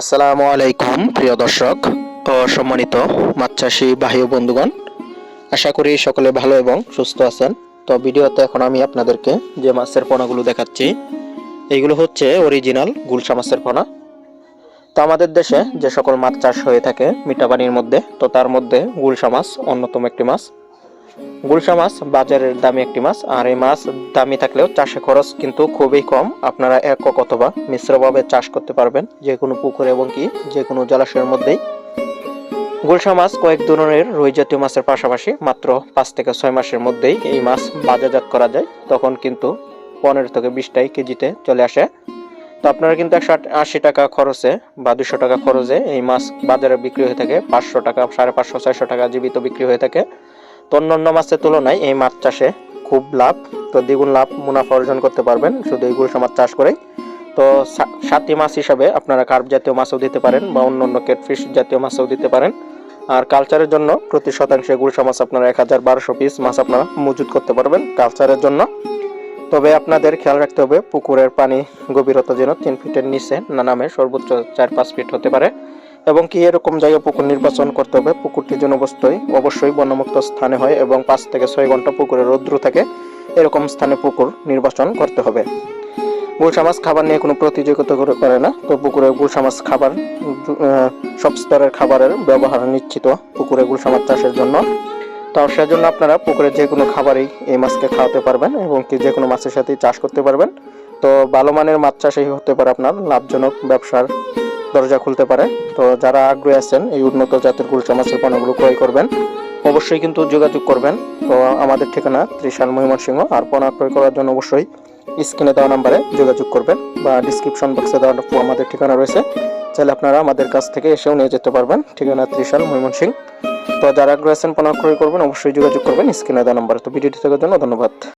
আসসালামু আলাইকুম, প্রিয় দর্শক ও সম্মানিত মাছ চাষি ও বন্ধুগণ। আশা করি সকলে ভালো এবং সুস্থ আছেন। তো ভিডিওতে এখন আমি আপনাদেরকে যে মাছের পোনাগুলো দেখাচ্ছি এইগুলো হচ্ছে অরিজিনাল গুলশা মাছের পোনা। তো আমাদের দেশে যে সকল মাছ চাষ হয়ে থাকে মিঠাপানির মধ্যে, তো তার মধ্যে গুলশা মাছ অন্যতম একটি মাছ। গুলশা মাছ বাজারের দামি একটি মাছ, আর এই মাছ দামি থাকলেও চাষে খরচ কিন্তু খুবই কম। আপনারা একক অথবা মিশ্রভাবে চাষ করতে পারবেন, যে কোনো পুকুরে এবং কি, যে কোনো জলাশয়ের মধ্যেই। গুলশা মাছ কয়েক ধরনের রুই জাতীয় মাছের পাশাপাশি মাত্র পাঁচ থেকে ছয় মাসের মধ্যেই এই মাছ বাজারজাত করা যায়। তখন কিন্তু পনেরো থেকে বিশটাই কেজিতে চলে আসে। তো আপনারা কিন্তু একশো আশি টাকা খরচে বা দুশো টাকা খরচে এই মাছ বাজারে বিক্রি হয়ে থাকে। পাঁচশো টাকা, সাড়ে পাঁচশো, ছয়শো টাকা জীবিত বিক্রি হয়ে থাকে। অন্যান্য মাছের তুলনায় এই মাছ চাষে খুব লাভ। তো দ্বিগুণ লাভ মুনাফা অর্জন করতে পারবেন শুধু এই গুলশা মাছ চাষ করেই। তো সা- সাথী মাছ হিসাবে আপনারা কার্প জাতীয় মাছও দিতে পারেন বা অন্য অন্য কেটফিশ জাতীয় মাছও দিতে পারেন। আর কালচারের জন্য প্রতি শতাংশে গুলশা মাছ আপনারা এক হাজার বারোশো পিস মাছ আপনারা মজুত করতে পারবেন কালচারের জন্য। তবে আপনাদের খেয়াল রাখতে হবে, পুকুরের পানি গভীরতা যেন তিন ফিটের নিচে না নামে, সর্বোচ্চ চার পাঁচ ফিট হতে পারে। এবং কি এরকম জায়গায় পুকুর নির্বাচন করতে হবে, পুকুরটি যেন অবশ্যই অবশ্যই বনমুক্ত স্থানে হয় এবং পাঁচ থেকে ছয় ঘণ্টা পুকুরে রৌদ্র থাকে, এরকম স্থানে পুকুর নির্বাচন করতে হবে। গুলশা মাছ খাবার নিয়ে কোনো প্রতিযোগিতা করে না, তো পুকুরে গুলশা মাছ খাবার সব স্তরের খাবারের ব্যবহার নিশ্চিত পুকুরে গুলশা মাছ চাষের জন্য। তো সেজন্য আপনারা পুকুরে যে কোনো খাবারই এই মাছকে খাওয়াতে পারবেন এবং কি যে কোনো মাছের সাথেই চাষ করতে পারবেন। তো ভালো মানের মাছ চাষই হতে পারে আপনার, লাভজনক ব্যবসার দরজা খুলতে পারে। তো যারা আগ্রহী আছেন, এই উন্নত জাতের গুলশা মাছের পণ্যগুলো ক্রয় করবেন, অবশ্যই কিন্তু যোগাযোগ করবেন। তো আমাদের ঠিকানা ত্রিশাল ময়মনসিংহ, আর পণ্য ক্রয় করার জন্য অবশ্যই স্ক্রিনে দেওয়া নাম্বারে যোগাযোগ করবেন বা ডিসক্রিপশন বক্সে দেওয়া আমাদের ঠিকানা রয়েছে। চাইলে আপনারা আমাদের কাছ থেকে এসেও নিয়ে যেতে পারবেন, ঠিকানা ত্রিশাল ময়মনসিংহ। তো যারা আগ্রহী আছেন পণ্য ক্রয় করবেন, অবশ্যই যোগাযোগ করবেন, স্ক্রিনে দেওয়া নাম্বারে। তো ভিডিওটি দেখার জন্য ধন্যবাদ।